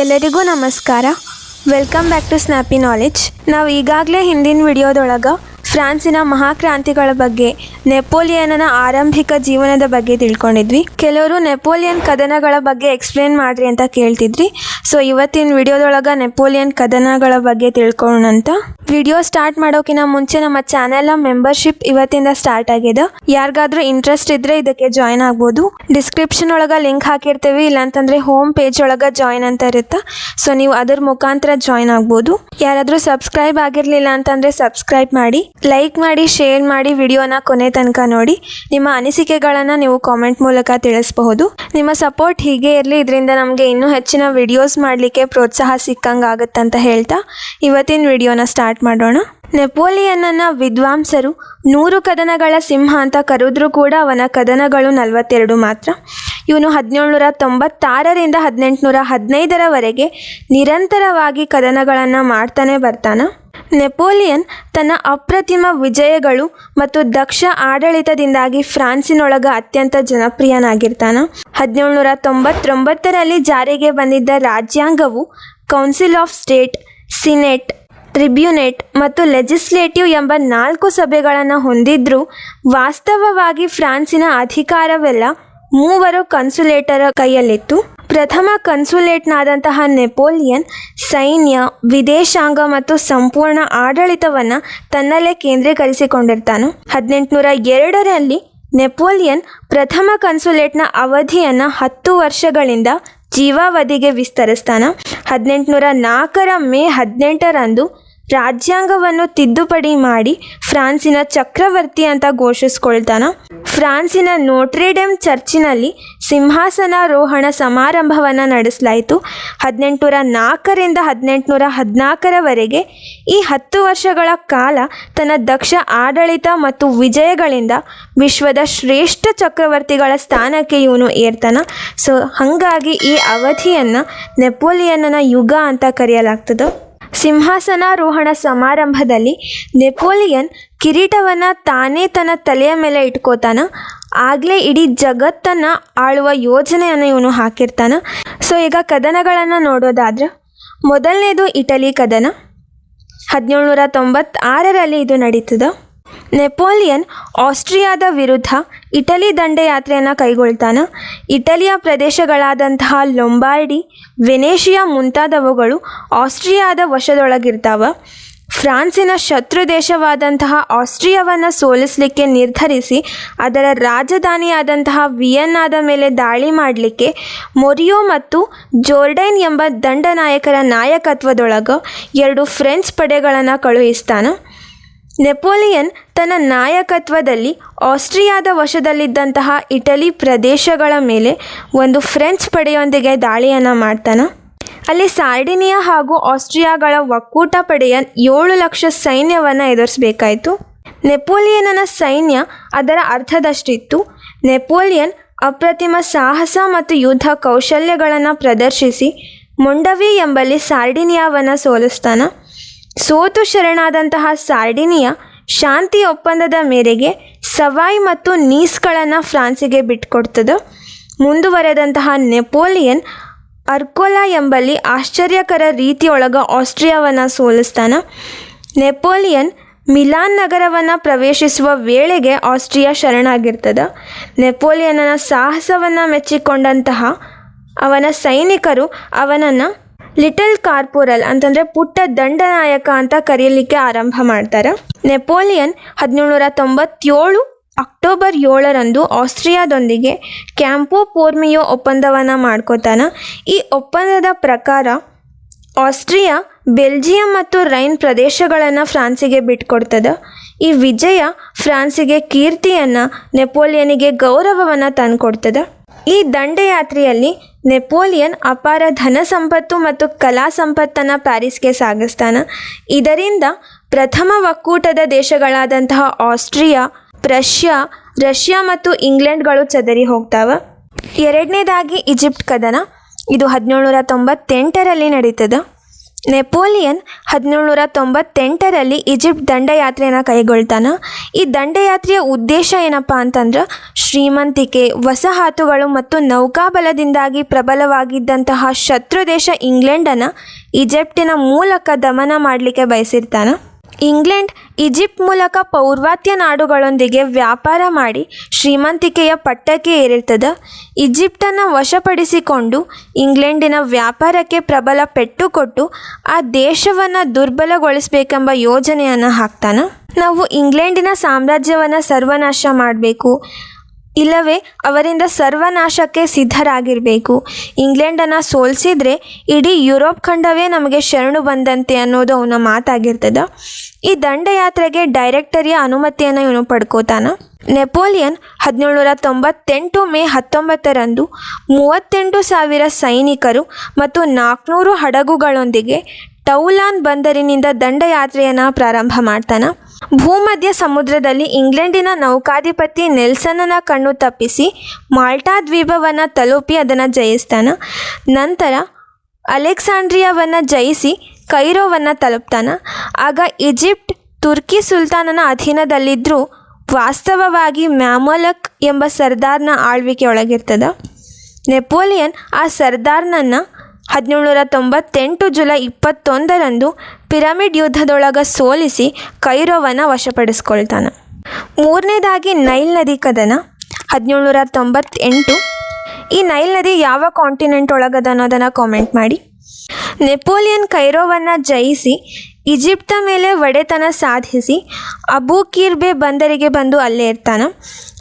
ಎಲ್ಲರಿಗೂ ನಮಸ್ಕಾರ. Welcome back to snappy knowledge ನಾವು ಈಗಾಗಲೇ ಹಿಂದಿನ ವಿಡಿಯೋದೊಳಗೆ ಫ್ರಾನ್ಸಿನ ಮಹಾಕ್ರಾಂತಿಗಳ ಬಗ್ಗೆ, ನೆಪೋಲಿಯನ್ನ ಆರಂಭಿಕ ಜೀವನದ ಬಗ್ಗೆ ತಿಳ್ಕೊಂಡಿದ್ವಿ. ಕೆಲವರು ನೆಪೋಲಿಯನ್ ಕದನಗಳ ಬಗ್ಗೆ ಎಕ್ಸ್ಪ್ಲೇನ್ ಮಾಡ್ರಿ ಅಂತ ಕೇಳ್ತಿದ್ರಿ. ಸೊ ಇವತ್ತಿನ ವಿಡಿಯೋದೊಳಗೆ ನೆಪೋಲಿಯನ್ ಕದನಗಳ ಬಗ್ಗೆ ತಿಳ್ಕೊಳ್ಳೋಣಂತ ವಿಡಿಯೋ ಸ್ಟಾರ್ಟ್ ಮಾಡೋಕಿನ ಮುಂಚೆ ನಮ್ಮ ಚಾನೆಲ್ ಮೆಂಬರ್ಶಿಪ್ ಇವತ್ತಿಂದ ಸ್ಟಾರ್ಟ್ ಆಗಿದೆ. ಯಾರಿಗಾದ್ರೂ ಇಂಟ್ರೆಸ್ಟ್ ಇದ್ರೆ ಇದಕ್ಕೆ ಜಾಯ್ನ್ ಆಗ್ಬೋದು. ಡಿಸ್ಕ್ರಿಪ್ಷನ್ ಒಳಗೆ ಲಿಂಕ್ ಹಾಕಿರ್ತೀವಿ, ಇಲ್ಲಾಂತಂದ್ರೆ ಹೋಮ್ ಪೇಜ್ ಒಳಗೆ ಜಾಯ್ನ್ ಅಂತ ಇರುತ್ತೆ. ಸೊ ನೀವು ಅದರ ಮುಖಾಂತರ ಜಾಯ್ನ್ ಆಗ್ಬೋದು. ಯಾರಾದರೂ ಸಬ್ಸ್ಕ್ರೈಬ್ ಆಗಿರಲಿಲ್ಲ ಅಂತಂದ್ರೆ ಸಬ್ಸ್ಕ್ರೈಬ್ ಮಾಡಿ. ಲೈಕ್ ಮಾಡಿ ಶೇರ್ ಮಾಡಿ ವಿಡಿಯೋನ ಕೊನೆ ತನಕ ನೋಡಿ. ನಿಮ್ಮ ಅನಿಸಿಕೆಗಳನ್ನು ನೀವು ಕಾಮೆಂಟ್ ಮೂಲಕ ತಿಳಿಸಬಹುದು. ನಿಮ್ಮ ಸಪೋರ್ಟ್ ಹೀಗೆ ಇರಲಿ, ಇದರಿಂದ ನಮಗೆ ಇನ್ನೂ ಹೆಚ್ಚಿನ ವಿಡಿಯೋಸ್ ಮಾಡಲಿಕ್ಕೆ ಪ್ರೋತ್ಸಾಹ ಸಿಕ್ಕಂಗಾಗತ್ತಂತ ಹೇಳ್ತಾ ಇವತ್ತಿನ ವಿಡಿಯೋನ ಸ್ಟಾರ್ಟ್ ಮಾಡೋಣ. ನೆಪೋಲಿಯನ್ನನ್ನು ವಿದ್ವಾಂಸರು ನೂರು ಕದನಗಳ ಸಿಂಹ ಅಂತ ಕರೆದ್ರೂ ಕೂಡ ಅವನ ಕದನಗಳು ನಲವತ್ತೆರಡು ಮಾತ್ರ. ಇವನು ಹದಿನೇಳುನೂರ ತೊಂಬತ್ತಾರರಿಂದ ಹದಿನೆಂಟುನೂರ ಹದಿನೈದರವರೆಗೆ ನಿರಂತರವಾಗಿ ಕದನಗಳನ್ನು ಮಾಡ್ತಾನೆ ಬರ್ತಾನ. ನೆಪೋಲಿಯನ್ ತನ್ನ ಅಪ್ರತಿಮ ವಿಜಯಗಳು ಮತ್ತು ದಕ್ಷ ಆಡಳಿತದಿಂದಾಗಿ ಫ್ರಾನ್ಸಿನೊಳಗ ಅತ್ಯಂತ ಜನಪ್ರಿಯನಾಗಿರ್ತಾನ. ಹದಿನೇಳುನೂರ ತೊಂಬತ್ತೊಂಬತ್ತರಲ್ಲಿ ಜಾರಿಗೆ ಬಂದಿದ್ದ ರಾಜ್ಯಾಂಗವು council of state, senate, tribunate ಮತ್ತು ಲೆಜಿಸ್ಲೇಟಿವ್ ಎಂಬ ನಾಲ್ಕು ಸಭೆಗಳನ್ನು ಹೊಂದಿದ್ರೂ ವಾಸ್ತವವಾಗಿ ಫ್ರಾನ್ಸಿನ ಅಧಿಕಾರವೆಲ್ಲ ಮೂವರು ಕನ್ಸುಲೇಟರ ಕೈಯಲ್ಲಿತ್ತು. ಪ್ರಥಮ ಕನ್ಸುಲೇಟ್ನಾದಂತಹ ನೆಪೋಲಿಯನ್ ಸೈನ್ಯ, ವಿದೇಶಾಂಗ ಮತ್ತು ಸಂಪೂರ್ಣ ಆಡಳಿತವನ್ನು ತನ್ನಲ್ಲೇ ಕೇಂದ್ರೀಕರಿಸಿಕೊಂಡಿರ್ತಾನೆ. ಹದಿನೆಂಟುನೂರ ಎರಡರಲ್ಲಿ ನೆಪೋಲಿಯನ್ ಪ್ರಥಮ ಕನ್ಸುಲೇಟ್ನ ಅವಧಿಯನ್ನು ಹತ್ತು ವರ್ಷಗಳಿಂದ ಜೀವಾವಧಿಗೆ ವಿಸ್ತರಿಸ್ತಾನ. ಹದಿನೆಂಟುನೂರ ನಾಲ್ಕರ ಮೇ ಹದಿನೆಂಟರಂದು ರಾಜ್ಯಾಂಗವನ್ನು ತಿದ್ದುಪಡಿ ಮಾಡಿ ಫ್ರಾನ್ಸಿನ ಚಕ್ರವರ್ತಿ ಅಂತ ಘೋಷಿಸ್ಕೊಳ್ತಾನ. ಫ್ರಾನ್ಸಿನ ನೋಟ್ರೆಡೆಮ್ ಚರ್ಚಿನಲ್ಲಿ ಸಿಂಹಾಸನಾರೋಹಣ ಸಮಾರಂಭವನ್ನು ನಡೆಸಲಾಯಿತು. ಹದಿನೆಂಟುನೂರ ನಾಲ್ಕರಿಂದ ಹದಿನೆಂಟುನೂರ ಹದಿನಾಲ್ಕರವರೆಗೆ ಈ ಹತ್ತು ವರ್ಷಗಳ ಕಾಲ ತನ್ನ ದಕ್ಷ ಆಡಳಿತ ಮತ್ತು ವಿಜಯಗಳಿಂದ ವಿಶ್ವದ ಶ್ರೇಷ್ಠ ಚಕ್ರವರ್ತಿಗಳ ಸ್ಥಾನಕ್ಕೆ ಇವನು ಏರ್ತಾನ. ಸೊ, ಹಾಗಾಗಿ ಈ ಅವಧಿಯನ್ನು ನೆಪೋಲಿಯನ್ನನ ಯುಗ ಅಂತ ಕರೆಯಲಾಗ್ತದೆ. ಸಿಂಹಾಸನಾರೋಹಣ ಸಮಾರಂಭದಲ್ಲಿ ನೆಪೋಲಿಯನ್ ಕಿರೀಟವನ್ನು ತಾನೇ ತನ್ನ ತಲೆಯ ಮೇಲೆ ಇಟ್ಕೋತಾನ. ಆಗಲೇ ಇಡೀ ಜಗತ್ತನ್ನು ಆಳುವ ಯೋಜನೆಯನ್ನು ಇವನು ಹಾಕಿರ್ತಾನ. ಸೊ, ಈಗ ಕದನಗಳನ್ನು ನೋಡೋದಾದ್ರೆ, ಮೊದಲನೇದು ಇಟಲಿ ಕದನ. ಹದಿನೇಳುನೂರ ತೊಂಬತ್ತಾರರಲ್ಲಿ ಇದು ನಡೀತದೆ. ನೆಪೋಲಿಯನ್ ಆಸ್ಟ್ರಿಯಾದ ವಿರುದ್ಧ ಇಟಲಿ ದಂಡಯಾತ್ರೆಯನ್ನು ಕೈಗೊಳ್ತಾನೆ. ಇಟಲಿಯ ಪ್ರದೇಶಗಳಾದಂತಹ ಲೊಂಬಾರ್ಡಿ ವೆನೇಷಿಯಾ ಮುಂತಾದವುಗಳು ಆಸ್ಟ್ರಿಯಾದ ವಶದೊಳಗಿರ್ತಾವ. ಫ್ರಾನ್ಸಿನ ಶತ್ರು ದೇಶವಾದಂತಹ ಆಸ್ಟ್ರಿಯಾವನ್ನು ಸೋಲಿಸಲಿಕ್ಕೆ ನಿರ್ಧರಿಸಿ, ಅದರ ರಾಜಧಾನಿಯಾದಂತಹ ವಿಯನ್ನಾದ ಮೇಲೆ ದಾಳಿ ಮಾಡಲಿಕ್ಕೆ ಮೊರಿಯೋ ಮತ್ತು ಜೋರ್ಡೈನ್ ಎಂಬ ದಂಡನಾಯಕರ ನಾಯಕತ್ವದೊಳಗೆ ಎರಡು ಫ್ರೆಂಚ್ ಪಡೆಗಳನ್ನು ಕಳುಹಿಸ್ತಾನೆ. ನೆಪೋಲಿಯನ್ ತನ್ನ ನಾಯಕತ್ವದಲ್ಲಿ ಆಸ್ಟ್ರಿಯಾದ ವಶದಲ್ಲಿದ್ದಂತಹ ಇಟಲಿ ಪ್ರದೇಶಗಳ ಮೇಲೆ ಒಂದು ಫ್ರೆಂಚ್ ಪಡೆಯೊಂದಿಗೆ ದಾಳಿಯನ್ನು ಮಾಡ್ತಾನೆ. ಅಲ್ಲಿ ಸಾರ್ಡಿನಿಯಾ ಹಾಗೂ ಆಸ್ಟ್ರಿಯಾಗಳ ಒಕ್ಕೂಟ ಪಡೆಯ ಏಳು ಲಕ್ಷ ಸೈನ್ಯವನ್ನು ಎದುರಿಸಬೇಕಾಯಿತು. ನೆಪೋಲಿಯನನ ಸೈನ್ಯ ಅದರ ಅರ್ಧದಷ್ಟಿತ್ತು ನೆಪೋಲಿಯನ್ ಅಪ್ರತಿಮ ಸಾಹಸ ಮತ್ತು ಯುದ್ಧ ಕೌಶಲ್ಯಗಳನ್ನು ಪ್ರದರ್ಶಿಸಿ ಮೊಂಡವಿ ಎಂಬಲ್ಲಿ ಸಾರ್ಡಿನಿಯಾವನ್ನು ಸೋಲಿಸ್ತಾನ. ಸೋತು ಶರಣಾದಂತಹ ಸಾರ್ಡಿನಿಯಾ ಶಾಂತಿ ಒಪ್ಪಂದದ ಮೇರೆಗೆ ಸವಾಯ್ ಮತ್ತು ನೀಸ್ಗಳನ್ನು ಫ್ರಾನ್ಸಿಗೆ ಬಿಟ್ಕೊಡ್ತದೆ. ಮುಂದುವರೆದಂತಹ ನೆಪೋಲಿಯನ್ ಅರ್ಕೋಲಾ ಎಂಬಲ್ಲಿ ಆಶ್ಚರ್ಯಕರ ರೀತಿಯೊಳಗೆ ಆಸ್ಟ್ರಿಯಾವನ್ನು ಸೋಲಿಸ್ತಾನ. ನೆಪೋಲಿಯನ್ ಮಿಲಾನ್ ನಗರವನ್ನು ಪ್ರವೇಶಿಸುವ ವೇಳೆಗೆ ಆಸ್ಟ್ರಿಯಾ ಶರಣಾಗಿರ್ತದೆ. ನೆಪೋಲಿಯನನ ಸಾಹಸವನ್ನು ಮೆಚ್ಚಿಕೊಂಡಂತಹ ಅವನ ಸೈನಿಕರು ಅವನನ್ನು ಲಿಟಲ್ ಕಾರ್ಪೋರಲ್ ಅಂತಂದರೆ ಪುಟ್ಟ ದಂಡನಾಯಕ ಅಂತ ಕರೆಯಲಿಕ್ಕೆ ಆರಂಭ ಮಾಡ್ತಾರೆ. ನೆಪೋಲಿಯನ್ ಹದಿನೇಳು ನೂರ ತೊಂಬತ್ತೇಳು ಅಕ್ಟೋಬರ್ ಏಳರಂದು ಆಸ್ಟ್ರಿಯಾದೊಂದಿಗೆ ಕ್ಯಾಂಪೋ ಪೋರ್ಮಿಯೋ ಒಪ್ಪಂದವನ್ನು ಮಾಡ್ಕೋತಾನ. ಈ ಒಪ್ಪಂದದ ಪ್ರಕಾರ ಆಸ್ಟ್ರಿಯಾ, ಬೆಲ್ಜಿಯಂ ಮತ್ತು ರೈನ್ ಪ್ರದೇಶಗಳನ್ನು ಫ್ರಾನ್ಸಿಗೆ ಬಿಟ್ಕೊಡ್ತದೆ. ಈ ವಿಜಯ ಫ್ರಾನ್ಸಿಗೆ ಕೀರ್ತಿಯನ್ನು ನೆಪೋಲಿಯನಿಗೆ ಗೌರವವನ್ನು ತಂದುಕೊಡ್ತದೆ. ಈ ದಂಡಯಾತ್ರೆಯಲ್ಲಿ ನೆಪೋಲಿಯನ್ ಅಪಾರ ಧನ ಸಂಪತ್ತು ಮತ್ತು ಕಲಾ ಸಂಪತ್ತನ್ನು ಪ್ಯಾರಿಸ್ಗೆ ಸಾಗಿಸ್ತಾನೆ. ಇದರಿಂದ ಪ್ರಥಮ ಒಕ್ಕೂಟದ ದೇಶಗಳಾದಂತಹ ಆಸ್ಟ್ರಿಯಾ ಪ್ರಷ್ಯಾ ರಷ್ಯಾ ಮತ್ತು ಇಂಗ್ಲೆಂಡ್ಗಳು ಚದರಿ ಹೋಗ್ತಾವೆ. ಎರಡನೇದಾಗಿ ಈಜಿಪ್ಟ್ ಕದನ. ಇದು ಹದಿನೇಳುನೂರ ತೊಂಬತ್ತೆಂಟರಲ್ಲಿ ನಡೀತದೆ. ನೆಪೋಲಿಯನ್ ಹದಿನೇಳುನೂರ ತೊಂಬತ್ತೆಂಟರಲ್ಲಿ ಈಜಿಪ್ಟ್ ದಂಡಯಾತ್ರೆಯನ್ನು ಕೈಗೊಳ್ತಾನೆ. ಈ ದಂಡಯಾತ್ರೆಯ ಉದ್ದೇಶ ಏನಪ್ಪ ಅಂತಂದ್ರೆ, ಶ್ರೀಮಂತಿಕೆ, ವಸಾಹತುಗಳು ಮತ್ತು ನೌಕಾಬಲದಿಂದಾಗಿ ಪ್ರಬಲವಾಗಿದ್ದಂತಹ ಶತ್ರು ದೇಶ ಇಂಗ್ಲೆಂಡನ್ನು ಈಜಿಪ್ಟಿನ ಮೂಲಕ ದಮನ ಮಾಡಲಿಕ್ಕೆ ಬಯಸಿರ್ತಾನೆ. ಇಂಗ್ಲೆಂಡ್, ಈಜಿಪ್ಟ್ ಮೂಲಕ ಪೌರ್ವಾತ್ಯ ನಾಡುಗಳೊಂದಿಗೆ ವ್ಯಾಪಾರ ಮಾಡಿ ಶ್ರೀಮಂತಿಕೆಯ ಪಟ್ಟಕ್ಕೆ ಏರಿರ್ತದೆ. ಈಜಿಪ್ಟನ್ನು ವಶಪಡಿಸಿಕೊಂಡು ಇಂಗ್ಲೆಂಡಿನ ವ್ಯಾಪಾರಕ್ಕೆ ಪ್ರಬಲ ಪೆಟ್ಟು ಕೊಟ್ಟು ಆ ದೇಶವನ್ನು ದುರ್ಬಲಗೊಳಿಸಬೇಕೆಂಬ ಯೋಜನೆಯನ್ನು ಹಾಕ್ತಾನೆ. ನಾವು ಇಂಗ್ಲೆಂಡಿನ ಸಾಮ್ರಾಜ್ಯವನ್ನು ಸರ್ವನಾಶ ಮಾಡಬೇಕು. ಇಲ್ಲವೇ ಅವರಿಂದ ಸರ್ವನಾಶಕ್ಕೆ ಸಿದ್ಧರಾಗಿರಬೇಕು. ಇಂಗ್ಲೆಂಡನ್ನು ಸೋಲಿಸಿದ್ರೆ ಇಡೀ ಯುರೋಪ್ ಖಂಡವೇ ನಮಗೆ ಶರಣು ಬಂದಂತೆ ಅನ್ನೋದು ಅವನ ಮಾತಾಗಿರ್ತದೆ. ಈ ದಂಡಯಾತ್ರೆಗೆ ಡೈರೆಕ್ಟರಿಯ ಅನುಮತಿಯನ್ನು ಇವನು ಪಡ್ಕೋತಾನ. ನೆಪೋಲಿಯನ್ ಹದಿನೇಳುನೂರ ತೊಂಬತ್ತೆಂಟು ಮೇ ಹತ್ತೊಂಬತ್ತರಂದು ಮೂವತ್ತೆಂಟು ಸಾವಿರ ಸೈನಿಕರು ಮತ್ತು ನಾಲ್ಕುನೂರು ಹಡಗುಗಳೊಂದಿಗೆ ಟೌಲಾನ್ ಬಂದರಿನಿಂದ ದಂಡಯಾತ್ರೆಯನ್ನು ಪ್ರಾರಂಭ ಮಾಡ್ತಾನೆ. ಭೂಮಧ್ಯ ಸಮುದ್ರದಲ್ಲಿ ಇಂಗ್ಲೆಂಡಿನ ನೌಕಾಧಿಪತಿ ನೆಲ್ಸನ್ನ ಕಣ್ಣು ತಪ್ಪಿಸಿ ಮಾಲ್ಟಾ ದ್ವೀಪವನ್ನು ತಲುಪಿ ಅದನ್ನು ಜಯಿಸ್ತಾನೆ. ನಂತರ ಅಲೆಕ್ಸಾಂಡ್ರಿಯಾವನ್ನು ಜಯಿಸಿ ಕೈರೋವನ್ನು ತಲುಪ್ತಾನೆ. ಆಗ ಈಜಿಪ್ಟ್ ತುರ್ಕಿ ಸುಲ್ತಾನನ ಅಧೀನದಲ್ಲಿದ್ದರೂ ವಾಸ್ತವವಾಗಿ ಮ್ಯಾಮೊಲಕ್ ಎಂಬ ಸರ್ದಾರ್ನ ಆಳ್ವಿಕೆ ಒಳಗಿರ್ತದೆ ನೆಪೋಲಿಯನ್ ಆ ಸರ್ದಾರ್ನನ್ನು ಹದಿನೇಳು ನೂರ ತೊಂಬತ್ತೆಂಟು ಜುಲೈ ಇಪ್ಪತ್ತೊಂದರಂದು ಪಿರಮಿಡ್ ಯುದ್ಧದೊಳಗೆ ಸೋಲಿಸಿ ಕೈರೋವನ್ನು ವಶಪಡಿಸ್ಕೊಳ್ತಾನೆ. ಮೂರನೇದಾಗಿ ನೈಲ್ ನದಿ ಕದನ ಹದಿನೇಳುನೂರ ತೊಂಬತ್ತೆಂಟು ಈ ನೈಲ್ ನದಿ ಯಾವ ಕಾಂಟಿನೆಂಟ್ ಒಳಗದ ಅನ್ನೋದನ್ನು ಕಾಮೆಂಟ್ ಮಾಡಿ. ನೆಪೋಲಿಯನ್ ಕೈರೋವನ್ನು ಜಯಿಸಿ ಈಜಿಪ್ಟ ಮೇಲೆ ಒಡೆತನ ಸಾಧಿಸಿ ಅಬೂ ಕಿರ್ಬೆ ಬಂದರಿಗೆ ಬಂದು ಅಲ್ಲೇ ಇರ್ತಾನೆ.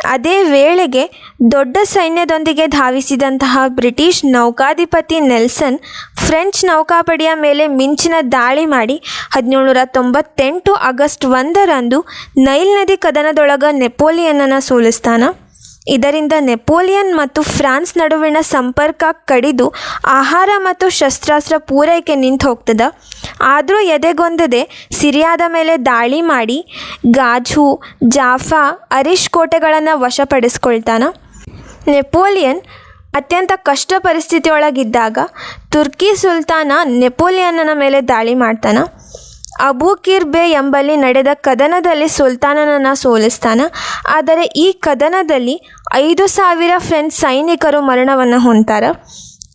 ಅದೇ ವೇಳೆಗೆ ದೊಡ್ಡ ಸೈನ್ಯದೊಂದಿಗೆ ಧಾವಿಸಿದಂತಹ ಬ್ರಿಟಿಷ್ ನೌಕಾಧಿಪತಿ ನೆಲ್ಸನ್ ಫ್ರೆಂಚ್ ನೌಕಾಪಡೆಯ ಮೇಲೆ ಮಿಂಚಿನ ದಾಳಿ ಮಾಡಿ ಹದಿನೇಳುನೂರ ತೊಂಬತ್ತೆಂಟು ಆಗಸ್ಟ್ ಒಂದರಂದು ನೈಲ್ ನದಿ ಕದನದೊಳಗ ನೆಪೋಲಿಯನ್ನನ್ನು ಸೋಲಿಸ್ತಾನೆ. ಇದರಿಂದ ನೆಪೋಲಿಯನ್ ಮತ್ತು ಫ್ರಾನ್ಸ್ ನಡುವಿನ ಸಂಪರ್ಕ ಕಡಿದು ಆಹಾರ ಮತ್ತು ಶಸ್ತ್ರಾಸ್ತ್ರ ಪೂರೈಕೆ ನಿಂತು ಹೋಗ್ತದ ಆದರೂ ಎದೆಗೊಂದದೆ ಸಿರಿಯಾದ ಮೇಲೆ ದಾಳಿ ಮಾಡಿ ಗಾಜು, ಜಾಫಾ, ಅರಿಶ್ ಕೋಟೆಗಳನ್ನು ವಶಪಡಿಸ್ಕೊಳ್ತಾನೆ. ನೆಪೋಲಿಯನ್ ಅತ್ಯಂತ ಕಷ್ಟ ಪರಿಸ್ಥಿತಿಯೊಳಗಿದ್ದಾಗ ತುರ್ಕಿ ಸುಲ್ತಾನ ನೆಪೋಲಿಯನ್ನನ ಮೇಲೆ ದಾಳಿ ಮಾಡ್ತಾನೆ. ಅಬೂ ಕಿರ್ಬೆ ಎಂಬಲ್ಲಿ ನಡೆದ ಕದನದಲ್ಲಿ ಸುಲ್ತಾನನನ್ನು ಸೋಲಿಸ್ತಾನೆ. ಆದರೆ ಈ ಕದನದಲ್ಲಿ ಐದು ಸಾವಿರ ಫ್ರೆಂಚ್ ಸೈನಿಕರು ಮರಣವನ್ನು ಹೊಂತಾರೆ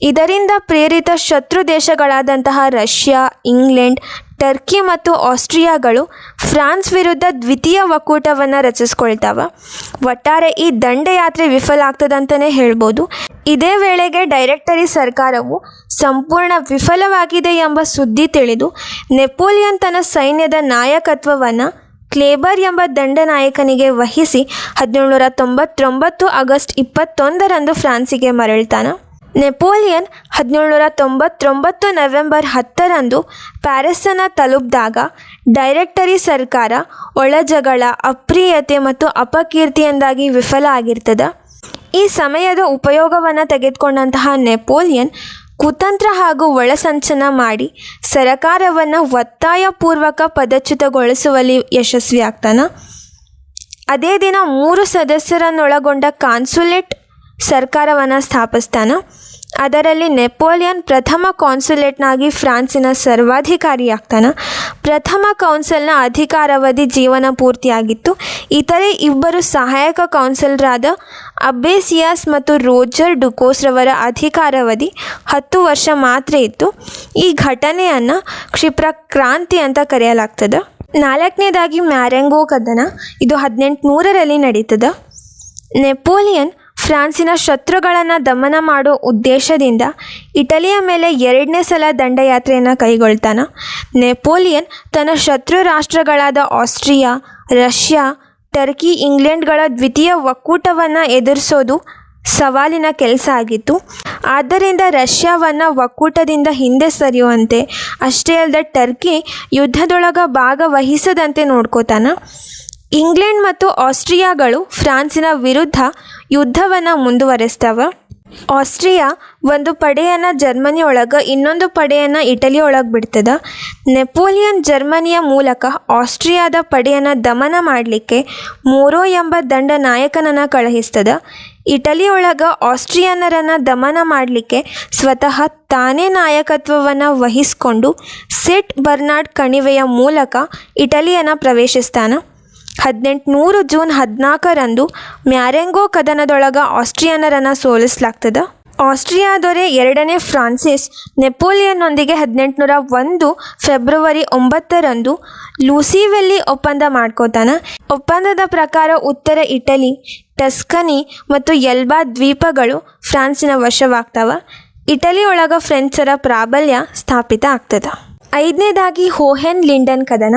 ಇದರಿಂದ ಪ್ರೇರಿತ ಶತ್ರು ದೇಶಗಳಾದಂತಹ ರಷ್ಯಾ, ಇಂಗ್ಲೆಂಡ್, ಟರ್ಕಿ ಮತ್ತು ಆಸ್ಟ್ರಿಯಾಗಳು ಫ್ರಾನ್ಸ್ ವಿರುದ್ಧ ದ್ವಿತೀಯ ಒಕ್ಕೂಟವನ್ನು ರಚಿಸ್ಕೊಳ್ತಾವ. ಒಟ್ಟಾರೆ ಈ ದಂಡಯಾತ್ರೆ ವಿಫಲ ಆಗ್ತದಂತಲೇ ಹೇಳ್ಬೋದು. ಇದೇ ವೇಳೆಗೆ ಡೈರೆಕ್ಟರಿ ಸರ್ಕಾರವು ಸಂಪೂರ್ಣ ವಿಫಲವಾಗಿದೆ ಎಂಬ ಸುದ್ದಿ ತಿಳಿದು ನೆಪೋಲಿಯನ್ ತನ್ನ ಸೈನ್ಯದ ನಾಯಕತ್ವವನ್ನು ಕ್ಲೇಬರ್ ಎಂಬ ದಂಡನಾಯಕನಿಗೆ ವಹಿಸಿ ಹದಿನೇಳು ನೂರ ತೊಂಬತ್ತೊಂಬತ್ತು ಆಗಸ್ಟ್ ಇಪ್ಪತ್ತೊಂದರಂದು ಫ್ರಾನ್ಸಿಗೆ ಮರಳ್ತಾನೆ. ನೆಪೋಲಿಯನ್ ಹದಿನೇಳುನೂರ ತೊಂಬತ್ತೊಂಬತ್ತು ನವೆಂಬರ್ ಹತ್ತರಂದು ಪ್ಯಾರಿಸ್ಸನ್ನು ತಲುಪಿದಾಗ ಡೈರೆಕ್ಟರಿ ಸರ್ಕಾರ ಒಳಜಗಳ ಅಪ್ರಿಯತೆ ಮತ್ತು ಅಪಕೀರ್ತಿಯಿಂದಾಗಿ ವಿಫಲ ಆಗಿರ್ತದೆ. ಈ ಸಮಯದ ಉಪಯೋಗವನ್ನು ತೆಗೆದುಕೊಂಡಂತಹ ನೆಪೋಲಿಯನ್ ಕುತಂತ್ರ ಹಾಗೂ ಒಳಸಂಚನ ಮಾಡಿ ಸರಕಾರವನ್ನು ಒತ್ತಾಯಪೂರ್ವಕ ಪದಚ್ಯುತಗೊಳಿಸುವಲ್ಲಿ ಯಶಸ್ವಿಯಾಗ್ತಾನೆ ಅದೇ ದಿನ ಮೂರು ಸದಸ್ಯರನ್ನೊಳಗೊಂಡ ಕಾನ್ಸುಲೇಟ್ ಸರ್ಕಾರವನ್ನು ಸ್ಥಾಪಿಸ್ತಾನೆ. ಅದರಲ್ಲಿ ನೆಪೋಲಿಯನ್ ಪ್ರಥಮ ಕಾನ್ಸುಲೇಟ್ನಾಗಿ ಫ್ರಾನ್ಸಿನ ಸರ್ವಾಧಿಕಾರಿಯಾಗ್ತಾನೆ. ಪ್ರಥಮ ಕೌನ್ಸಿಲ್ನ ಅಧಿಕಾರಾವಧಿ ಜೀವನ ಪೂರ್ತಿಯಾಗಿತ್ತು. ಇತರೆ ಇಬ್ಬರು ಸಹಾಯಕ ಕೌನ್ಸಿಲರಾದ ಅಬ್ಬೇಸಿಯಾಸ್ ಮತ್ತು ರೋಜರ್ ಡುಕೋಸ್ರವರ ಅಧಿಕಾರಾವಧಿ ಹತ್ತು ವರ್ಷ ಮಾತ್ರ ಇತ್ತು. ಈ ಘಟನೆಯನ್ನು ಕ್ಷಿಪ್ರ ಕ್ರಾಂತಿ ಅಂತ ಕರೆಯಲಾಗ್ತದೆ. ನಾಲ್ಕನೇದಾಗಿ ಮ್ಯಾರೆಂಗೋ ಕದನ. ಇದು ಹದಿನೆಂಟು ನೂರರಲ್ಲಿ ನಡೀತದೆ. ನೆಪೋಲಿಯನ್ ಫ್ರಾನ್ಸಿನ ಶತ್ರುಗಳನ್ನು ದಮನ ಮಾಡೋ ಉದ್ದೇಶದಿಂದ ಇಟಲಿಯ ಮೇಲೆ ಎರಡನೇ ಸಲ ದಂಡಯಾತ್ರೆಯನ್ನು ಕೈಗೊಳ್ತಾನೆ. ನೆಪೋಲಿಯನ್ ತನ್ನ ಶತ್ರು ರಾಷ್ಟ್ರಗಳಾದ ಆಸ್ಟ್ರಿಯಾ, ರಷ್ಯಾ, ಟರ್ಕಿ, ಇಂಗ್ಲೆಂಡ್ಗಳ ದ್ವಿತೀಯ ಒಕ್ಕೂಟವನ್ನು ಎದುರಿಸೋದು ಸವಾಲಿನ ಕೆಲಸ ಆಗಿತ್ತು. ಆದ್ದರಿಂದ ರಷ್ಯಾವನ್ನು ಒಕ್ಕೂಟದಿಂದ ಹಿಂದೆ ಸರಿಯುವಂತೆ ಅಷ್ಟೇ ಅಲ್ಲದೆ ಟರ್ಕಿ ಯುದ್ಧದೊಳಗೆ ಭಾಗವಹಿಸದಂತೆ ನೋಡ್ಕೋತಾನೆ. ಇಂಗ್ಲೆಂಡ್ ಮತ್ತು ಆಸ್ಟ್ರಿಯಾಗಳು ಫ್ರಾನ್ಸಿನ ವಿರುದ್ಧ ಯುದ್ಧವನ್ನು ಮುಂದುವರೆಸ್ತಾವ ಆಸ್ಟ್ರಿಯಾ ಒಂದು ಪಡೆಯನ್ನು ಜರ್ಮನಿ ಒಳಗೆ, ಇನ್ನೊಂದು ಪಡೆಯನ್ನು ಇಟಲಿ ಒಳಗೆ ಬಿಡ್ತದೆ. ನೆಪೋಲಿಯನ್ ಜರ್ಮನಿಯ ಮೂಲಕ ಆಸ್ಟ್ರಿಯಾದ ಪಡೆಯನ್ನು ದಮನ ಮಾಡಲಿಕ್ಕೆ ಮೋರೋ ಎಂಬ ದಂಡ ನಾಯಕನನ್ನು ಕಳುಹಿಸ್ತದ. ಇಟಲಿಯೊಳಗ ಆಸ್ಟ್ರಿಯನ್ನರನ್ನು ದಮನ ಮಾಡಲಿಕ್ಕೆ ಸ್ವತಃ ತಾನೇ ನಾಯಕತ್ವವನ್ನು ವಹಿಸಿಕೊಂಡು ಸೆಟ್ ಬರ್ನಾಡ್ ಕಣಿವೆಯ ಮೂಲಕ ಇಟಲಿಯನ್ನು ಪ್ರವೇಶಿಸ್ತಾನ. ಹದಿನೆಂಟುನೂರು ಜೂನ್ ಹದಿನಾಲ್ಕರಂದು ಮ್ಯಾರೆಂಗೋ ಕದನದೊಳಗ ಆಸ್ಟ್ರಿಯನ್ನರನ್ನು ಸೋಲಿಸಲಾಗ್ತದೆ. ಆಸ್ಟ್ರಿಯಾ ದೊರೆ ಎರಡನೇ ಫ್ರಾನ್ಸಿಸ್ ನೆಪೋಲಿಯನ್ನೊಂದಿಗೆ ಹದಿನೆಂಟುನೂರ ಒಂದು ಫೆಬ್ರವರಿ ಒಂಬತ್ತರಂದು ಲೂಸಿವೆಲ್ಲಿ ಒಪ್ಪಂದ ಮಾಡ್ಕೋತಾನ. ಒಪ್ಪಂದದ ಪ್ರಕಾರ ಉತ್ತರ ಇಟಲಿ, ಟಸ್ಕನಿ ಮತ್ತು ಎಲ್ಬಾ ದ್ವೀಪಗಳು ಫ್ರಾನ್ಸಿನ ವಶವಾಗ್ತಾವ. ಇಟಲಿ ಒಳಗ ಫ್ರೆಂಚರ ಪ್ರಾಬಲ್ಯ ಸ್ಥಾಪಿತ ಆಗ್ತದೆ. ಐದನೇದಾಗಿ ಹೋಹೆನ್ ಲಿಂಡನ್ ಕದನ.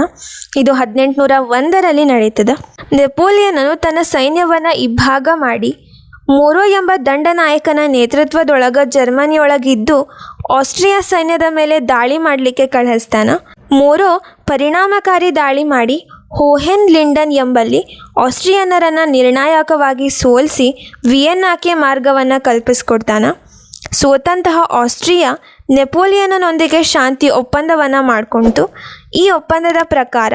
ಇದು ಹದಿನೆಂಟುನೂರ ಒಂದರಲ್ಲಿ ನಡೀತದೆ ನೆಪೋಲಿಯನನು ತನ್ನ ಸೈನ್ಯವನ್ನು ಇಬ್ಬಾಗ ಮಾಡಿ, ಮೋರೋ ಎಂಬ ದಂಡನಾಯಕನ ನೇತೃತ್ವದೊಳಗ ಜರ್ಮನಿಯೊಳಗಿದ್ದು ಆಸ್ಟ್ರಿಯಾ ಸೈನ್ಯದ ಮೇಲೆ ದಾಳಿ ಮಾಡಲಿಕ್ಕೆ ಕಳಿಸ್ತಾನ ಮೋರೋ ಪರಿಣಾಮಕಾರಿ ದಾಳಿ ಮಾಡಿ, ಹೋಹೆನ್ ಲಿಂಡನ್ ಎಂಬಲ್ಲಿ ಆಸ್ಟ್ರಿಯನ್ನರನ್ನು ನಿರ್ಣಾಯಕವಾಗಿ ಸೋಲಿಸಿ ವಿಯೆನ್ನಾಕ್ಕೆ ಮಾರ್ಗವನ್ನು ಕಲ್ಪಿಸ್ಕೊಡ್ತಾನ. ಸೋತಂತಹ ಆಸ್ಟ್ರಿಯಾ ನೆಪೋಲಿಯನನೊಂದಿಗೆ ಶಾಂತಿ ಒಪ್ಪಂದವನ್ನು ಮಾಡಿಕೊಂಡು ಈ ಒಪ್ಪಂದದ ಪ್ರಕಾರ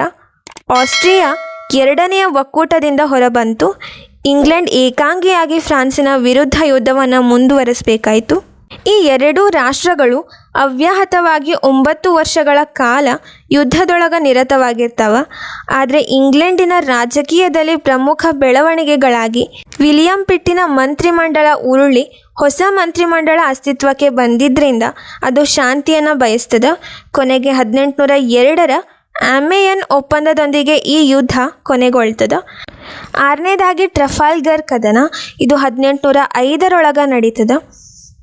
ಆಸ್ಟ್ರಿಯಾ ಎರಡನೆಯ ಒಕ್ಕೂಟದಿಂದ ಹೊರಬಂತು. ಇಂಗ್ಲೆಂಡ್ ಏಕಾಂಗಿಯಾಗಿ ಫ್ರಾನ್ಸಿನ ವಿರುದ್ಧ ಯುದ್ಧವನ್ನು ಮುಂದುವರಿಸಬೇಕಾಯಿತು. ಈ ಎರಡೂ ರಾಷ್ಟ್ರಗಳು ಅವ್ಯಾಹತವಾಗಿ ಒಂಬತ್ತು ವರ್ಷಗಳ ಕಾಲ ಯುದ್ಧದೊಳಗೆ ನಿರತವಾಗಿರ್ತಾವ. ಆದರೆ ಇಂಗ್ಲೆಂಡಿನ ರಾಜಕೀಯದಲ್ಲಿ ಪ್ರಮುಖ ಬೆಳವಣಿಗೆಗಳಾಗಿ ವಿಲಿಯಂ ಪಿಟ್ಟಿನ ಮಂತ್ರಿಮಂಡಲ ಉರುಳಿ ಹೊಸ ಮಂತ್ರಿಮಂಡಲ ಅಸ್ತಿತ್ವಕ್ಕೆ ಬಂದಿದ್ದರಿಂದ ಅದು ಶಾಂತಿಯನ್ನು ಬಯಸ್ತದ. ಕೊನೆಗೆ ಹದಿನೆಂಟುನೂರ ಎರಡರ ಆಮೆಯನ್ ಒಪ್ಪಂದದೊಂದಿಗೆ ಈ ಯುದ್ಧ ಕೊನೆಗೊಳ್ತದ. ಆರನೇದಾಗಿ ಟ್ರಫಾಲ್ಗರ್ ಕದನ, ಇದು ಹದಿನೆಂಟುನೂರ ಐದರೊಳಗೆ ನಡೀತದ.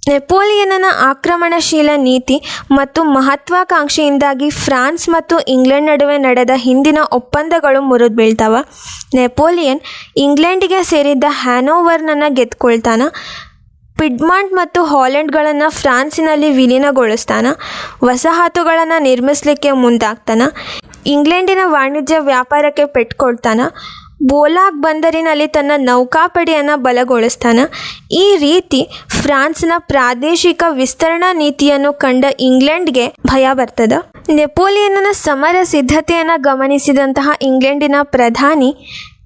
ನೆಪೋಲಿಯನನ ಆಕ್ರಮಣಶೀಲ ನೀತಿ ಮತ್ತು ಮಹತ್ವಾಕಾಂಕ್ಷೆಯಿಂದಾಗಿ ಫ್ರಾನ್ಸ್ ಮತ್ತು ಇಂಗ್ಲೆಂಡ್ ನಡುವೆ ನಡೆದ ಹಿಂದಿನ ಒಪ್ಪಂದಗಳು ಮುರಿದು ಬೀಳ್ತಾವ ನೆಪೋಲಿಯನ್ ಇಂಗ್ಲೆಂಡಿಗೆ ಸೇರಿದ್ದ ಹ್ಯಾನೋವರ್ನನ್ನು ಗೆದ್ಕೊಳ್ತಾನ. ಪಿಡ್ಮಾಂಟ್ ಮತ್ತು ಹಾಲೆಂಡ್ಗಳನ್ನು ಫ್ರಾನ್ಸಿನಲ್ಲಿ ವಿಲೀನಗೊಳಿಸ್ತಾನ, ವಸಾಹತುಗಳನ್ನು ನಿರ್ಮಿಸಲಿಕ್ಕೆ ಮುಂದಾಗ್ತಾನ, ಇಂಗ್ಲೆಂಡಿನ ವಾಣಿಜ್ಯ ವ್ಯಾಪಾರಕ್ಕೆ ಪೆಟ್ಕೊಳ್ತಾನ ಬೋಲಾಗ್ ಬಂದರಿನಲ್ಲಿ ತನ್ನ ನೌಕಾಪಡೆಯನ್ನು ಬಲಗೊಳಿಸ್ತಾನ. ಈ ರೀತಿ ಫ್ರಾನ್ಸ್ನ ಪ್ರಾದೇಶಿಕ ವಿಸ್ತರಣಾ ನೀತಿಯನ್ನು ಕಂಡ ಇಂಗ್ಲೆಂಡ್ಗೆ ಭಯ ಬರ್ತದ. ನೆಪೋಲಿಯನ್ನ ಸಮರ ಸಿದ್ಧತೆಯನ್ನು ಗಮನಿಸಿದಂತಹ ಇಂಗ್ಲೆಂಡಿನ ಪ್ರಧಾನಿ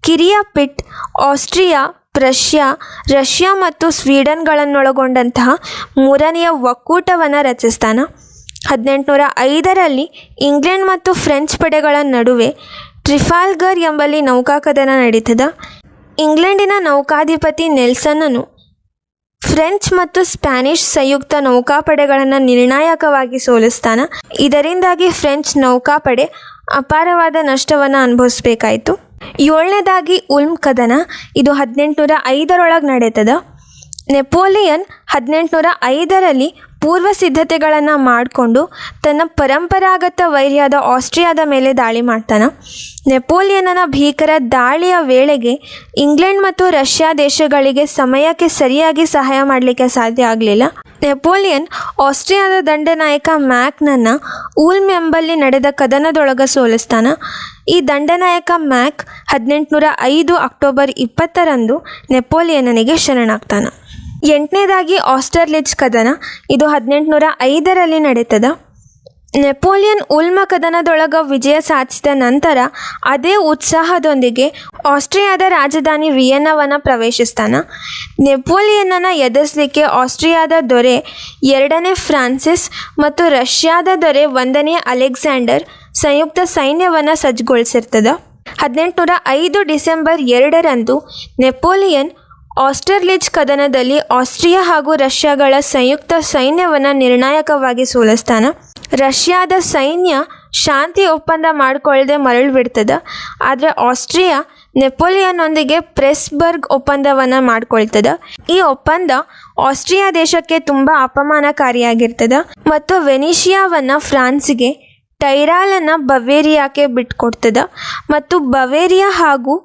ಕಿರಿಯ ಪಿಟ್ ಆಸ್ಟ್ರಿಯಾ ಪ್ರಷ್ಯಾ ರಷ್ಯಾ ಮತ್ತು ಸ್ವೀಡನ್ಗಳನ್ನೊಳಗೊಂಡಂತಹ ಮೂರನೆಯ ಒಕ್ಕೂಟವನ್ನು ರಚಿಸ್ತಾನ. ಹದಿನೆಂಟುನೂರ ಐದರಲ್ಲಿ ಇಂಗ್ಲೆಂಡ್ ಮತ್ತು ಫ್ರೆಂಚ್ ಪಡೆಗಳ ನಡುವೆ ಟ್ರಿಫಾಲ್ಗರ್ ಎಂಬಲ್ಲಿ ನೌಕಾಕದನ ನಡೀತದ. ಇಂಗ್ಲೆಂಡಿನ ನೌಕಾಧಿಪತಿ ನೆಲ್ಸನ್ನನು ಫ್ರೆಂಚ್ ಮತ್ತು ಸ್ಪ್ಯಾನಿಷ್ ಸಂಯುಕ್ತ ನೌಕಾಪಡೆಗಳನ್ನು ನಿರ್ಣಾಯಕವಾಗಿ ಸೋಲಿಸ್ತಾನ. ಇದರಿಂದಾಗಿ ಫ್ರೆಂಚ್ ನೌಕಾಪಡೆ ಅಪಾರವಾದ ನಷ್ಟವನ್ನು ಅನುಭವಿಸ್ಬೇಕಾಯಿತು. ಏಳನೇದಾಗಿ ಉಲ್ಮ್ ಕದನ, ಇದು ಹದಿನೆಂಟುನೂರ ಐದರೊಳಗೆ ನಡೀತದ. ನೆಪೋಲಿಯನ್ ಹದಿನೆಂಟುನೂರ ಐದರಲ್ಲಿ ಪೂರ್ವ ಸಿದ್ಧತೆಗಳನ್ನು ಮಾಡಿಕೊಂಡು ತನ್ನ ಪರಂಪರಾಗತ ವೈರ್ಯಾದ ಆಸ್ಟ್ರಿಯಾದ ಮೇಲೆ ದಾಳಿ ಮಾಡ್ತಾನೆ. ನೆಪೋಲಿಯನನ ಭೀಕರ ದಾಳಿಯ ವೇಳೆಗೆ ಇಂಗ್ಲೆಂಡ್ ಮತ್ತು ರಷ್ಯಾ ದೇಶಗಳಿಗೆ ಸಮಯಕ್ಕೆ ಸರಿಯಾಗಿ ಸಹಾಯ ಮಾಡಲಿಕ್ಕೆ ಸಾಧ್ಯ ಆಗಲಿಲ್ಲ. ನೆಪೋಲಿಯನ್, ಆಸ್ಟ್ರಿಯಾದ ದಂಡನಾಯಕ ಮ್ಯಾಕ್ನನ್ನು ಊಲ್ಮ್ ಎಂಬಲ್ಲಿ ನಡೆದ ಕದನದೊಳಗ ಸೋಲಿಸ್ತಾನ. ಈ ದಂಡನಾಯಕ ಮ್ಯಾಕ್ ಹದಿನೆಂಟುನೂರ ಐದು ಅಕ್ಟೋಬರ್ ಇಪ್ಪತ್ತರಂದು ನೆಪೋಲಿಯನನಿಗೆ ಶರಣಾಗ್ತಾನ. ಎಂಟನೇದಾಗಿ ಆಸ್ಟರ್ಲಿಚ್ ಕದನ, ಇದು ಹದಿನೆಂಟುನೂರ ಐದರಲ್ಲಿ ನಡೀತದ. ನೆಪೋಲಿಯನ್ ಉಲ್ಮ ಕದನದೊಳಗ ವಿಜಯ ಸಾಧಿಸಿದ ನಂತರ ಅದೇ ಉತ್ಸಾಹದೊಂದಿಗೆ ಆಸ್ಟ್ರಿಯಾದ ರಾಜಧಾನಿ ವಿಯೆನ್ನವನ್ನು ಪ್ರವೇಶಿಸ್ತಾನ. ನೆಪೋಲಿಯನ್ನನ್ನು ಎದುರಿಸಲಿಕ್ಕೆ ಆಸ್ಟ್ರಿಯಾದ ದೊರೆ ಎರಡನೇ ಫ್ರಾನ್ಸಿಸ್ ಮತ್ತು ರಷ್ಯಾದ ದೊರೆ ಒಂದನೇ ಅಲೆಕ್ಸಾಂಡರ್ ಸಂಯುಕ್ತ ಸೈನ್ಯವನ್ನು ಸಜ್ಜುಗೊಳಿಸಿರ್ತದೆ. ಹದಿನೆಂಟುನೂರ ಐದು ಡಿಸೆಂಬರ್ ಎರಡರಂದು ನೆಪೋಲಿಯನ್ ಆಸ್ಟರ್ಲಿಜ್ ಕದನದಲ್ಲಿ ಆಸ್ಟ್ರಿಯಾ ಹಾಗೂ ರಷ್ಯಾಗಳ ಸಂಯುಕ್ತ ಸೈನ್ಯವನ್ನು ನಿರ್ಣಾಯಕವಾಗಿ ಸೋಲಿಸ್ತಾನ. ರಷ್ಯಾದ ಸೈನ್ಯ ಶಾಂತಿ ಒಪ್ಪಂದ ಮಾಡಿಕೊಳ್ಳದೆ ಮರಳು ಬಿಡ್ತದೆ ಆದರೆ ಆಸ್ಟ್ರಿಯಾ ನೆಪೋಲಿಯನ್ನೊಂದಿಗೆ ಪ್ರೆಸ್ಬರ್ಗ್ ಒಪ್ಪಂದವನ್ನು ಮಾಡಿಕೊಳ್ತದೆ. ಈ ಒಪ್ಪಂದ ಆಸ್ಟ್ರಿಯಾ ದೇಶಕ್ಕೆ ತುಂಬ ಅಪಮಾನಕಾರಿಯಾಗಿರ್ತದ ಮತ್ತು ವೆನಿಷಿಯಾವನ್ನು ಫ್ರಾನ್ಸಿಗೆ ಟೈರಾಲನ್ನು ಬವೇರಿಯಾಕ್ಕೆ ಬಿಟ್ಕೊಡ್ತದ. ಮತ್ತು ಬವೇರಿಯಾ ಹಾಗೂ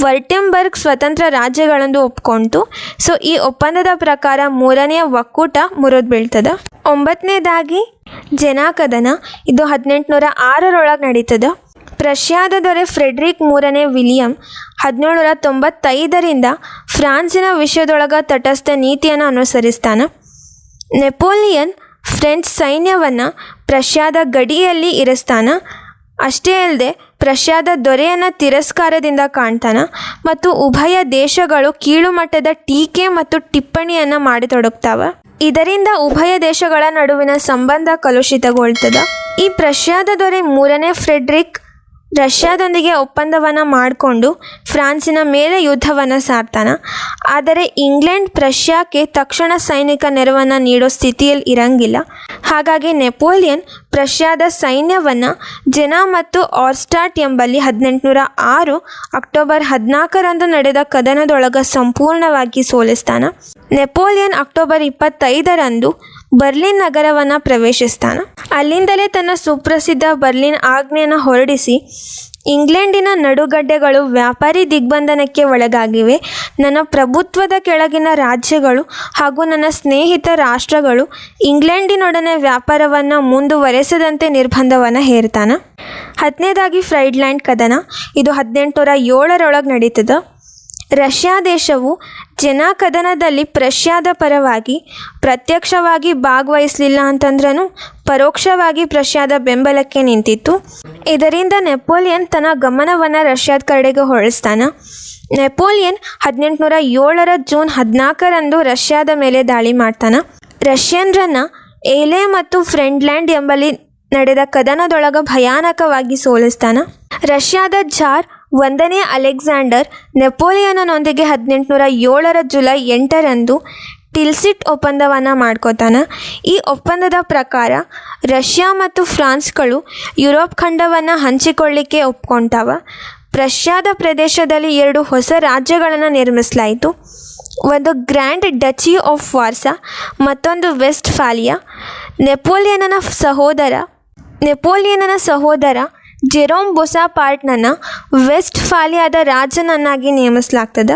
ವರ್ಟೆಂಬರ್ಗ್ ಸ್ವತಂತ್ರ ರಾಜ್ಯಗಳೆಂದು ಒಪ್ಕೊಂತು ಸೊ ಈ ಒಪ್ಪಂದದ ಪ್ರಕಾರ ಮೂರನೆಯ ಒಕ್ಕೂಟ ಮುರಿದು ಬೀಳ್ತದೆ. ಒಂಬತ್ತನೇದಾಗಿ ಜನಾಕದನ, ಇದು ಹದಿನೆಂಟುನೂರ ಆರರೊಳಗೆ ನಡೀತದೆ. ಪ್ರಷ್ಯಾದ ದೊರೆ ಫ್ರೆಡ್ರಿಕ್ ಮೂರನೇ ವಿಲಿಯಂ ಹದಿನೇಳುನೂರ ತೊಂಬತ್ತೈದರಿಂದ ಫ್ರಾನ್ಸಿನ ವಿಷಯದೊಳಗ ತಟಸ್ಥ ನೀತಿಯನ್ನು ಅನುಸರಿಸ್ತಾನೆ. ನೆಪೋಲಿಯನ್ ಫ್ರೆಂಚ್ ಸೈನ್ಯವನ್ನು ಪ್ರಷ್ಯಾದ ಗಡಿಯಲ್ಲಿ ಇರಿಸ್ತಾನೆ. ಅಷ್ಟೇ ಅಲ್ಲದೆ ಪ್ರಷ್ಯಾದ ದೊರೆಯನ್ನ ತಿರಸ್ಕಾರದಿಂದ ಕಾಣ್ತಾನ ಮತ್ತು ಉಭಯ ದೇಶಗಳು ಕೀಳುಮಟ್ಟದ ಟೀಕೆ ಮತ್ತು ಟಿಪ್ಪಣಿಯನ್ನು ಮಾಡತೊಡಗ್ತಾವ. ಇದರಿಂದ ಉಭಯ ದೇಶಗಳ ನಡುವಿನ ಸಂಬಂಧ ಕಲುಷಿತಗೊಳ್ತದ. ಈ ಪ್ರಷ್ಯಾದ ದೊರೆ ಮೂರನೇ ಫ್ರೆಡ್ರಿಕ್ ರಷ್ಯಾದೊಂದಿಗೆ ಒಪ್ಪಂದವನ್ನು ಮಾಡಿಕೊಂಡು ಫ್ರಾನ್ಸಿನ ಮೇಲೆ ಯುದ್ಧವನ್ನು ಸಾರ್ತಾನ. ಆದರೆ ಇಂಗ್ಲೆಂಡ್ ಪ್ರಷ್ಯಾಕ್ಕೆ ತಕ್ಷಣ ಸೈನಿಕ ನೆರವನ್ನು ನೀಡೋ ಸ್ಥಿತಿಯಲ್ಲಿ ಇರಂಗಿಲ್ಲ. ಹಾಗಾಗಿ ನೆಪೋಲಿಯನ್ ಪ್ರಷ್ಯಾದ ಸೈನ್ಯವನ್ನು ಜೆನಾ ಮತ್ತು ಆರ್ಸ್ಟಾಟ್ ಎಂಬಲ್ಲಿ ಹದಿನೆಂಟುನೂರ ಆರು ಅಕ್ಟೋಬರ್ ಹದಿನಾಲ್ಕರಂದು ನಡೆದ ಕದನದೊಳಗ ಸಂಪೂರ್ಣವಾಗಿ ಸೋಲಿಸ್ತಾನ. ನೆಪೋಲಿಯನ್ ಅಕ್ಟೋಬರ್ ಇಪ್ಪತ್ತೈದರಂದು ಬರ್ಲಿನ್ ನಗರವನ್ನು ಪ್ರವೇಶಿಸ್ತಾನ. ಅಲ್ಲಿಂದಲೇ ತನ್ನ ಸುಪ್ರಸಿದ್ಧ ಬರ್ಲಿನ್ ಆಜ್ಞೆಯನ್ನು ಹೊರಡಿಸಿ, ಇಂಗ್ಲೆಂಡಿನ ನಡುಗಡ್ಡೆಗಳು ವ್ಯಾಪಾರಿ ದಿಗ್ಬಂಧನಕ್ಕೆ ಒಳಗಾಗಿವೆ. ನನ್ನ ಪ್ರಭುತ್ವದ ಕೆಳಗಿನ ರಾಜ್ಯಗಳು ಹಾಗೂ ನನ್ನ ಸ್ನೇಹಿತ ರಾಷ್ಟ್ರಗಳು ಇಂಗ್ಲೆಂಡಿನೊಡನೆ ವ್ಯಾಪಾರವನ್ನು ಮುಂದುವರೆಸದಂತೆ ನಿರ್ಬಂಧವನ್ನು ಹೇರ್ತಾನೆ. ಹತ್ತನೇದಾಗಿ ಫ್ರೈಡ್ಲ್ಯಾಂಡ್ ಕದನ. ಇದು ಹದಿನೆಂಟುನೂರ ಏಳರೊಳಗೆ ನಡೀತದ. ರಷ್ಯಾ ದೇಶವು ಜನ ಕದನದಲ್ಲಿ ಪ್ರಷ್ಯಾದ ಪರವಾಗಿ ಪ್ರತ್ಯಕ್ಷವಾಗಿ ಭಾಗವಹಿಸಲಿಲ್ಲ ಅಂತಂದ್ರೂ ಪರೋಕ್ಷವಾಗಿ ಪ್ರಷ್ಯಾದ ಬೆಂಬಲಕ್ಕೆ ನಿಂತಿತ್ತು. ಇದರಿಂದ ನೆಪೋಲಿಯನ್ ತನ್ನ ಗಮನವನ್ನು ರಷ್ಯಾದ ಕಡೆಗೆ ಹೊರಳಿಸ್ತಾನ. ನೆಪೋಲಿಯನ್ ಹದಿನೆಂಟುನೂರ ಏಳರ ಜೂನ್ ಹದಿನಾಲ್ಕರಂದು ರಷ್ಯಾದ ಮೇಲೆ ದಾಳಿ ಮಾಡ್ತಾನೆ. ರಷ್ಯನ್ರನ್ನ ಏಲೆ ಮತ್ತು ಫ್ರೆಂಡ್ಲ್ಯಾಂಡ್ ಎಂಬಲ್ಲಿ ನಡೆದ ಕದನದೊಳಗ ಭಯಾನಕವಾಗಿ ಸೋಲಿಸ್ತಾನೆ. ರಷ್ಯಾದ ಜಾರ್ ಒಂದನೇ ಅಲೆಕ್ಸಾಂಡರ್ ನೆಪೋಲಿಯನನೊಂದಿಗೆ ಹದಿನೆಂಟುನೂರ ಏಳರ ಜುಲೈ ಎಂಟರಂದು ಟಿಲ್ಸಿಟ್ ಒಪ್ಪಂದವನ್ನು ಮಾಡ್ಕೋತಾನ. ಈ ಒಪ್ಪಂದದ ಪ್ರಕಾರ ರಷ್ಯಾ ಮತ್ತು ಫ್ರಾನ್ಸ್ಗಳು ಯುರೋಪ್ ಖಂಡವನ್ನು ಹಂಚಿಕೊಳ್ಳಿಕ್ಕೆ ಒಪ್ಕೊಂತಾವ ಪ್ರಷ್ಯಾದ ಪ್ರದೇಶದಲ್ಲಿ ಎರಡು ಹೊಸ ರಾಜ್ಯಗಳನ್ನು ನಿರ್ಮಿಸಲಾಯಿತು. ಒಂದು ಗ್ರ್ಯಾಂಡ್ ಡಚಿ ಆಫ್ ವಾರ್ಸಾ, ಮತ್ತೊಂದು ವೆಸ್ಟ್ ಫಾಲಿಯಾ ನೆಪೋಲಿಯನನ ಸಹೋದರ ನೆಪೋಲಿಯನನ ಸಹೋದರ ಜೆರೋಮ್ ಬೊಸಾಪಾರ್ಟ್ನನ್ನು ವೆಸ್ಟ್ ಫಾಲಿಯಾದ ರಾಜನನ್ನಾಗಿ ನೇಮಿಸಲಾಗ್ತದೆ.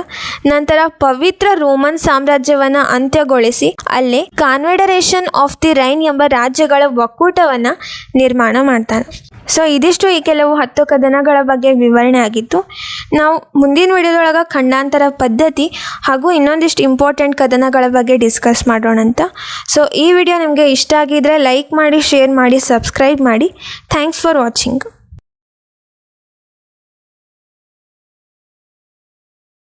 ನಂತರ ಪವಿತ್ರ ರೋಮನ್ ಸಾಮ್ರಾಜ್ಯವನ್ನು ಅಂತ್ಯಗೊಳಿಸಿ ಅಲ್ಲೇ ಕಾನ್ಫೆಡರೇಷನ್ ಆಫ್ ದಿ ರೈನ್ ಎಂಬ ರಾಜ್ಯಗಳ ಒಕ್ಕೂಟವನ್ನು ನಿರ್ಮಾಣ ಮಾಡ್ತಾನೆ. ಸೊ, ಇದಿಷ್ಟು ಈ ಕೆಲವು ಹತ್ತು ಕದನಗಳ ಬಗ್ಗೆ ವಿವರಣೆ ಆಗಿತ್ತು. ನಾವು ಮುಂದಿನ ವಿಡಿಯೋದೊಳಗೆ ಖಂಡಾಂತರ ಪದ್ಧತಿ ಹಾಗೂ ಇನ್ನೊಂದಿಷ್ಟು ಇಂಪಾರ್ಟೆಂಟ್ ಕದನಗಳ ಬಗ್ಗೆ ಡಿಸ್ಕಸ್ ಮಾಡೋಣ ಅಂತ. ಸೊ, ಈ ವಿಡಿಯೋ ನಿಮಗೆ ಇಷ್ಟ ಆಗಿದ್ದರೆ ಲೈಕ್ ಮಾಡಿ, ಶೇರ್ ಮಾಡಿ, ಸಬ್ಸ್ಕ್ರೈಬ್ ಮಾಡಿ. Thanks for watching.